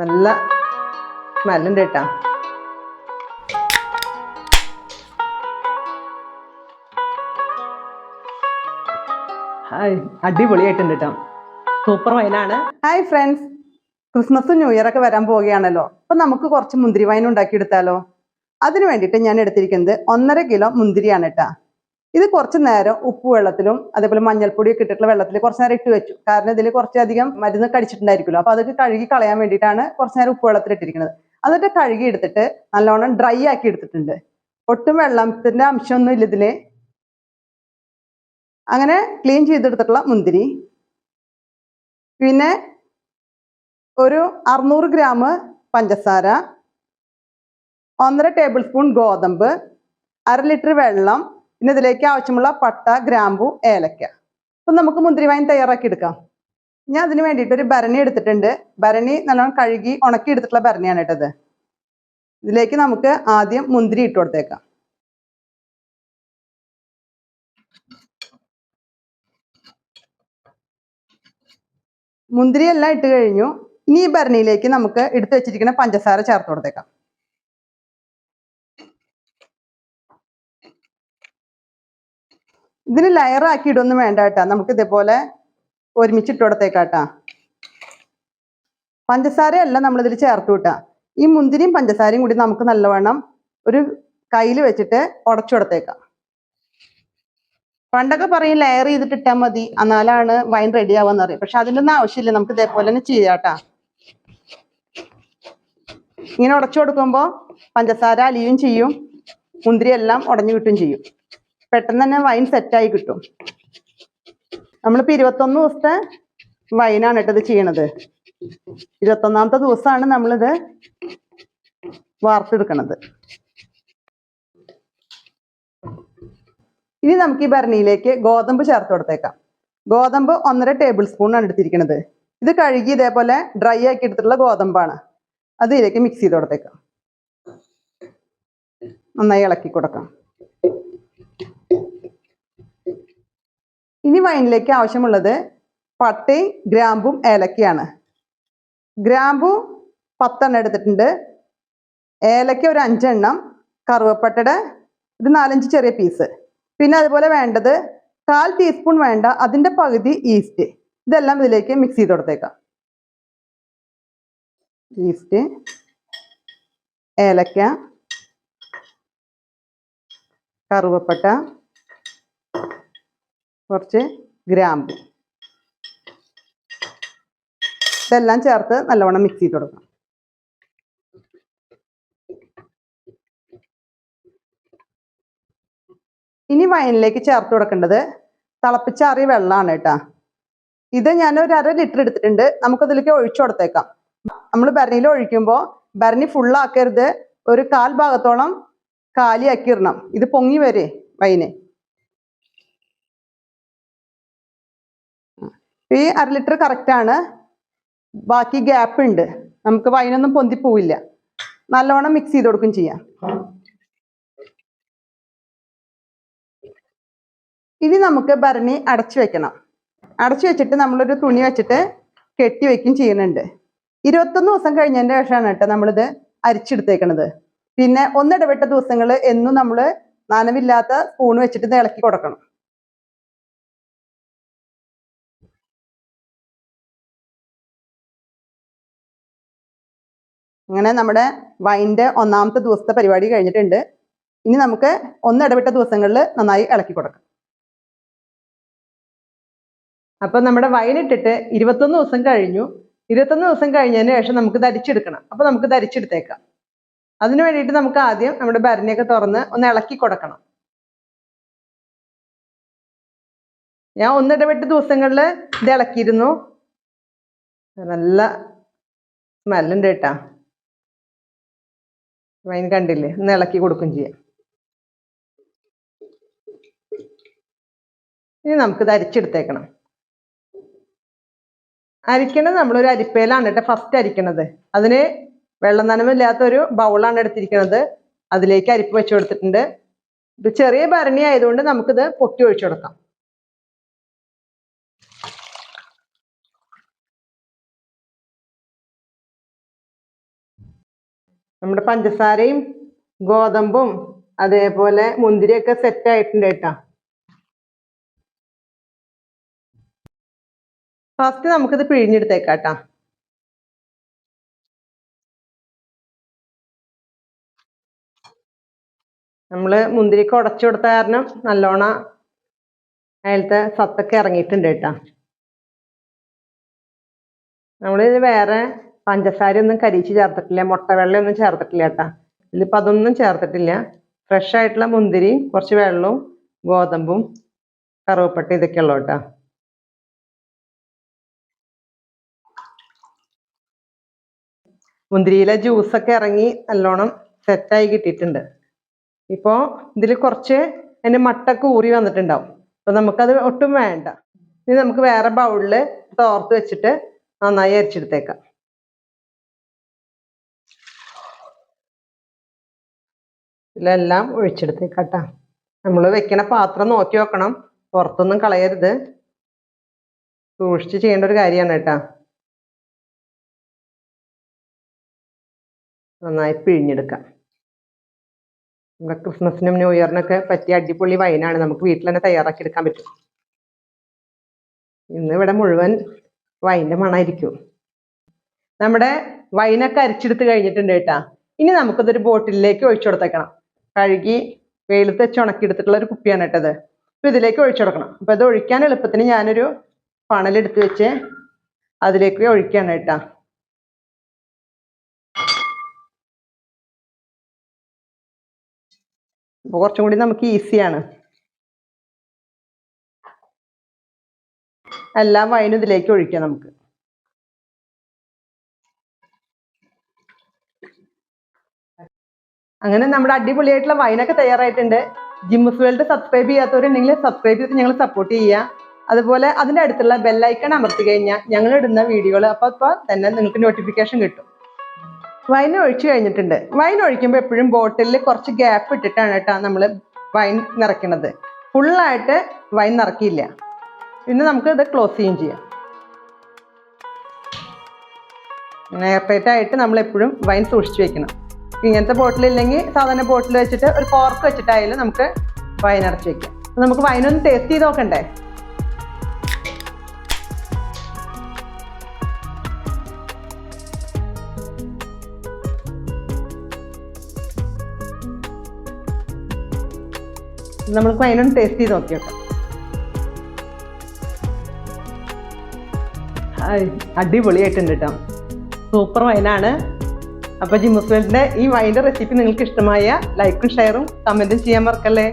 നല്ല സ്മെല്ലുണ്ട് കേട്ടാ. ഹായ് അടിപൊളിയായിട്ടുണ്ട് കേട്ടോ. സൂപ്പർ വൈനാണ്. Hi friends. ക്രിസ്മസും ന്യൂ ഇയർ ഒക്കെ വരാൻ പോവുകയാണല്ലോ. അപ്പൊ നമുക്ക് കുറച്ച് മുന്തിരി വൈൻ ഉണ്ടാക്കിയെടുത്താലോ? അതിനു വേണ്ടിയിട്ട് ഞാൻ എടുത്തിരിക്കുന്നത് ഒന്നര കിലോ മുന്തിരിയാണ് കേട്ടാ. ഇത് കുറച്ച് നേരം ഉപ്പ് വെള്ളത്തിലും അതേപോലെ മഞ്ഞൾപ്പൊടിയൊക്കെ ഇട്ടിട്ടുള്ള വെള്ളത്തിൽ കുറച്ച് നേരം ഇട്ട് വെച്ചു. കാരണം ഇതിൽ കുറച്ചധികം മരുന്ന് കടിച്ചിട്ടുണ്ടായിരിക്കുമല്ലോ. അപ്പൊ അതൊക്കെ കഴുകി കളയാൻ വേണ്ടിയിട്ടാണ് കുറച്ച് നേരം ഉപ്പ് വെള്ളത്തിൽ ഇട്ടിരിക്കുന്നത്. എന്നിട്ട് കഴുകി എടുത്തിട്ട് നല്ലോണം ഡ്രൈ ആക്കി എടുത്തിട്ടുണ്ട്. ഒട്ടും വെള്ളത്തിന്റെ അംശമൊന്നും ഇല്ല ഇതിൽ. അങ്ങനെ ക്ലീൻ ചെയ്തെടുത്തിട്ടുള്ള മുന്തിരി. പിന്നെ ഒരു അറുന്നൂറ് ഗ്രാം പഞ്ചസാര. ഒന്നര ടേബിൾ സ്പൂൺ ഗോതമ്പ്. അര ലിറ്റർ വെള്ളം. പിന്നെ ഇതിലേക്ക് ആവശ്യമുള്ള പട്ട ഗ്രാമ്പു ഏലക്ക. അപ്പം നമുക്ക് മുന്തിരി വൈൻ തയ്യാറാക്കി എടുക്കാം. ഞാൻ അതിന് വേണ്ടിയിട്ട് ഒരു ഭരണി എടുത്തിട്ടുണ്ട്. ഭരണി നല്ലോണം കഴുകി ഉണക്കി എടുത്തിട്ടുള്ള ഭരണിയാണ് കേട്ടത് ഇതിലേക്ക് നമുക്ക് ആദ്യം മുന്തിരി ഇട്ട് കൊടുത്തേക്കാം. മുന്തിരി എല്ലാം ഇട്ട് കഴിഞ്ഞു. ഇനി ഈ ഭരണിയിലേക്ക് നമുക്ക് എടുത്തു വെച്ചിരിക്കുന്ന പഞ്ചസാര ചേർത്ത് കൊടുത്തേക്കാം. ഇതിന് ലെയർ ആക്കി ഇടൊന്നും വേണ്ട കേട്ടോ നമുക്ക് ഇതേപോലെ ഒരുമിച്ച് ഇട്ട് കൊടുത്തേക്കാട്ടാ പഞ്ചസാര എല്ലാം നമ്മൾ ഇതിൽ ചേർത്ത് വിട്ടാ ഈ മുന്തിരിയും പഞ്ചസാരയും കൂടി നമുക്ക് നല്ലവണ്ണം ഒരു കയ്യിൽ വെച്ചിട്ട് ഉടച്ചു കൊടുത്തേക്കാം പണ്ടൊക്കെ പറയും ലെയർ ചെയ്തിട്ട് ഇട്ടാൽ മതി. എന്നാലാണ് വൈൻ റെഡി ആവാന്ന് പറയും. പക്ഷെ അതിന്റെ ഒന്നും ആവശ്യമില്ല. നമുക്ക് ഇതേപോലെ തന്നെ ചെയ്യാട്ടാ. ഇങ്ങനെ ഉടച്ചു കൊടുക്കുമ്പോൾ പഞ്ചസാര അലിയും ചെയ്യും. മുന്തിരി എല്ലാം ഉടഞ്ഞു കിട്ടും ചെയ്യും. പെട്ടെന്ന് തന്നെ വൈൻ സെറ്റായി കിട്ടും. നമ്മളിപ്പോൾ ഇരുപത്തൊന്ന് ദിവസത്തെ വൈനാണ് കേട്ടത് ചെയ്യണത്. ഇരുപത്തൊന്നാമത്തെ ദിവസമാണ് നമ്മളിത് വാർത്തെടുക്കണത്. ഇനി നമുക്ക് ഈ ഭരണിയിലേക്ക് ഗോതമ്പ് ചേർത്ത് കൊടുത്തേക്കാം. ഗോതമ്പ് ഒന്നര ടേബിൾ സ്പൂൺ ആണ് എടുത്തിരിക്കുന്നത് ഇത് കഴുകി ഇതേപോലെ ഡ്രൈ ആക്കി എടുത്തിട്ടുള്ള ഗോതമ്പാണ്. അത് ഇതിലേക്ക് മിക്സ് ചെയ്ത് കൊടുത്തേക്കാം. നന്നായി ഇളക്കി കൊടുക്കാം. ഇനി വൈനിലേക്ക് ആവശ്യമുള്ളത് പട്ടയും ഗ്രാമ്പും ഏലക്കയാണ്. ഗ്രാമ്പു പത്തെണ്ണം എടുത്തിട്ടുണ്ട്. ഏലക്ക ഒരു അഞ്ചെണ്ണം കറുവപ്പട്ടയുടെ ഒരു നാലഞ്ച് ചെറിയ പീസ് പിന്നെ അതുപോലെ വേണ്ടത് കാൽ ടീസ്പൂൺ വേണ്ട അതിന്റെ പകുതി ഈസ്റ്റ് ഇതെല്ലാം ഇതിലേക്ക് മിക്സ് ചെയ്ത് കൊടുത്തേക്കാം. ഈസ്റ്റ് ഏലക്ക കറുവപ്പട്ട കുറച്ച് ഗ്രാമ്പു. ഇതെല്ലാം ചേർത്ത് നല്ലവണ്ണം മിക്സ് ചെയ്ത് കൊടുക്കണം. ഇനി വൈനിലേക്ക് ചേർത്ത് കൊടുക്കേണ്ടത് തിളപ്പിച്ചാറിയ വെള്ളമാണ് കേട്ടോ. ഇത് ഞാൻ ഒരു അര ലിറ്റർ എടുത്തിട്ടുണ്ട്. നമുക്കതിലേക്ക് ഒഴിച്ചു കൊടുത്തേക്കാം. നമ്മൾ ഭരണിയിൽ ഒഴിക്കുമ്പോൾ ഭരണി ഫുള്ളാക്കരുത് ഒരു കാൽ ഭാഗത്തോളം കാലിയാക്കിയിടണം ഇത് പൊങ്ങി വരെ വൈന് ഈ അര ലിറ്റർ കറക്റ്റാണ് ബാക്കി ഗ്യാപ്പ് ഉണ്ട്. നമുക്ക് വൈനൊന്നും പൊന്തിപ്പോവില്ല നല്ലവണ്ണം മിക്സ് ചെയ്ത് കൊടുക്കും ചെയ്യാം. ഇനി നമുക്ക് ഭരണി അടച്ചു വെക്കണം. അടച്ചു വെച്ചിട്ട് നമ്മളൊരു തുണി വെച്ചിട്ട് കെട്ടി വെക്കും ചെയ്യുന്നുണ്ട്. ഇരുപത്തൊന്ന് ദിവസം കഴിഞ്ഞതിന്റെ ശേഷമാണ് കേട്ടോ നമ്മളിത് അരിച്ചെടുത്തേക്കണത്. പിന്നെ ഒന്നിടവിട്ട ദിവസങ്ങൾ എന്നും നമ്മൾ നനവില്ലാത്ത സ്പൂൺ വെച്ചിട്ട് ഇളക്കി കൊടുക്കണം. അങ്ങനെ നമ്മുടെ വൈന്റെ ഒന്നാമത്തെ ദിവസത്തെ പരിപാടി കഴിഞ്ഞിട്ടുണ്ട്. ഇനി നമുക്ക് ഒന്നിടവിട്ട ദിവസങ്ങളിൽ നന്നായി ഇളക്കി കൊടുക്കാം. അപ്പൊ നമ്മുടെ വൈൻ ഇട്ടിട്ട് ഇരുപത്തൊന്ന് ദിവസം കഴിഞ്ഞു. ഇരുപത്തൊന്ന് ദിവസം കഴിഞ്ഞതിന് ശേഷം നമുക്ക് ധരിച്ചെടുക്കണം അപ്പൊ നമുക്ക് ധരിച്ചെടുത്തേക്കാം അതിന് വേണ്ടിയിട്ട് നമുക്ക് ആദ്യം നമ്മുടെ ഭരണിയൊക്കെ തുറന്ന് ഒന്ന് ഇളക്കി കൊടുക്കണം. ഞാൻ ഒന്നിടവിട്ട് ദിവസങ്ങളിൽ ഇത് ഇളക്കിയിരുന്നു. നല്ല സ്മെല്ലുണ്ട് കേട്ടാ. വൈൻ കണ്ടില്ലേ? ഒന്ന് ഇളക്കി കൊടുക്കും ചെയ്യാം. ഇനി നമുക്കിത് അരിച്ചെടുത്തേക്കണം. അരിക്കണത് നമ്മളൊരു അരിപ്പയിലാണ് കേട്ടോ ഫസ്റ്റ് അരിക്കണത്. അതിന് വെള്ളം നനമില്ലാത്തൊരു ബൗളാണ് എടുത്തിരിക്കുന്നത് അതിലേക്ക് അരിപ്പ് വെച്ച് കൊടുത്തിട്ടുണ്ട്. ഇത് ചെറിയ ഭരണി ആയതുകൊണ്ട് നമുക്കിത് പൊട്ടി ഒഴിച്ചു കൊടുക്കാം. നമ്മുടെ പഞ്ചസാരയും ഗോതമ്പും അതേപോലെ മുന്തിരിയൊക്കെ സെറ്റ് ആയിട്ടുണ്ട് കേട്ടോ. ഫസ്റ്റ് നമുക്കിത് പിഴിഞ്ഞെടുത്തേക്കാട്ടാ നമ്മൾ മുന്തിരിക്ക് ഉടച്ചു കൊടുത്ത കാരണം നല്ലോണം അതിലത്തെ സത്തൊക്കെ ഇറങ്ങിയിട്ടുണ്ട് കേട്ടോ. നമ്മളിത് വേറെ പഞ്ചസാര ഒന്നും കരിച്ച് ചേർത്തിട്ടില്ല മുട്ട വെള്ളയൊന്നും ചേർത്തിട്ടില്ല കേട്ടാ. ഇതിലിപ്പോൾ അതൊന്നും ചേർത്തിട്ടില്ല. ഫ്രഷ് ആയിട്ടുള്ള മുന്തിരി കുറച്ച് വെള്ളവും ഗോതമ്പും കറുവപ്പട്ട ഇതൊക്കെ ഉള്ളു കേട്ടോ. മുന്തിരിയിലെ ജ്യൂസൊക്കെ ഇറങ്ങി നല്ലോണം സെറ്റായി കിട്ടിയിട്ടുണ്ട്. ഇപ്പോൾ ഇതിൽ കുറച്ച് അതിന്റെ മട്ടൊക്കെ ഊറി വന്നിട്ടുണ്ടാവും. അപ്പോൾ നമുക്കത് ഒട്ടും വേണ്ട. ഇനി നമുക്ക് വേറെ ബൗളിൽ തോർത്ത് വെച്ചിട്ട് നന്നായി അരിച്ചെടുത്തേക്കാം. ഇതിലെല്ലാം ഒഴിച്ചെടുത്തേക്കട്ട. നമ്മൾ വെക്കണ പാത്രം നോക്കി വെക്കണം. പുറത്തൊന്നും കളയരുത്. സൂക്ഷിച്ച് ചെയ്യേണ്ട ഒരു കാര്യമാണ് കേട്ടാ. നന്നായി പിഴിഞ്ഞെടുക്കാം. നമ്മുടെ ക്രിസ്മസിനും ന്യൂ ഇയറിനൊക്കെ പറ്റിയ അടിപൊളി വൈനാണ്. നമുക്ക് വീട്ടിൽ തന്നെ തയ്യാറാക്കി എടുക്കാൻ പറ്റും. ഇന്ന് ഇവിടെ മുഴുവൻ വൈന്റെ മണമായിരിക്കും നമ്മുടെ വൈനൊക്കെ അരിച്ചെടുത്ത് കഴിഞ്ഞിട്ടുണ്ട് കേട്ടാ. ഇനി നമുക്കിതൊരു ബോട്ടിലേക്ക് ഒഴിച്ചു കൊടുത്തേക്കണം. കഴുകി വെയിലത്ത് വെച്ച് ഉണക്കിയെടുത്തിട്ടുള്ള ഒരു കുപ്പിയാണ് കേട്ടത്. അപ്പൊ ഇതിലേക്ക് ഒഴിച്ചു കൊടുക്കണം. അപ്പൊ ഇത് ഒഴിക്കാൻ എളുപ്പത്തിന് ഞാനൊരു പണലെടുത്ത് വെച്ച് അതിലേക്ക് ഒഴിക്കാണ് കേട്ടാ. അപ്പൊ കുറച്ചും കൂടി നമുക്ക് ഈസിയാണ് എല്ലാം വൈനും ഇതിലേക്ക് ഒഴിക്കാം നമുക്ക്. അങ്ങനെ നമ്മുടെ അടിപൊളിയായിട്ടുള്ള വൈനൊക്കെ തയ്യാറായിട്ടുണ്ട്. ജിംസ് വേൾഡ് സബ്സ്ക്രൈബ് ചെയ്യാത്തവരുണ്ടെങ്കിൽ സബ്സ്ക്രൈബ് ചെയ്ത് ഞങ്ങൾ സപ്പോർട്ട് ചെയ്യുക. അതുപോലെ അതിന്റെ അടുത്തുള്ള ബെല്ലൈക്കൺ അമർത്തി കഴിഞ്ഞാൽ ഞങ്ങൾ ഇടുന്ന വീഡിയോകൾ അപ്പോൾ അപ്പോൾ തന്നെ നിങ്ങൾക്ക് നോട്ടിഫിക്കേഷൻ കിട്ടും. വൈൻ ഒഴിച്ചു കഴിഞ്ഞിട്ടുണ്ട്. വൈൻ ഒഴിക്കുമ്പോൾ എപ്പോഴും ബോട്ടിലിൽ കുറച്ച് ഗ്യാപ്പ് ഇട്ടിട്ടാണ് കേട്ടോ നമ്മൾ വൈൻ നിറയ്ക്കുന്നത് ഫുള്ളായിട്ട് വൈൻ നിറക്കിയില്ല പിന്നെ നമുക്ക് ഇത് ക്ലോസ് ചെയ്യും ചെയ്യാം. എയർടൈറ്റ് ആയിട്ട് നമ്മൾ എപ്പോഴും വൈൻ സൂക്ഷിച്ചു വെക്കണം. ഇങ്ങനത്തെ ബോട്ടിൽ ഇല്ലെങ്കിൽ സാധാരണ ബോട്ടിൽ വെച്ചിട്ട് ഒരു കോർക്ക് വെച്ചിട്ടായാലും നമുക്ക് വൈൻ അടച്ചു വെക്കാം. നമുക്ക് വൈനൊന്ന് ടേസ്റ്റ് ചെയ്ത് നോക്കണ്ടേ? നമുക്ക് വൈനൊന്ന് ടേസ്റ്റ് ചെയ്ത് നോക്കിയോട്ടെ നോക്കാം. അടിപൊളിയായിട്ടുണ്ട് കേട്ടോ സൂപ്പർ വൈനാണ് അപ്പോൾ ജിമ്മുസ് വേൾഡിന്റെ ഈ വൈന്റെ റെസിപ്പി നിങ്ങൾക്ക് ഇഷ്ടമായ ലൈക്കും ഷെയറും കമന്റും ചെയ്യാൻ മറക്കല്ലേ?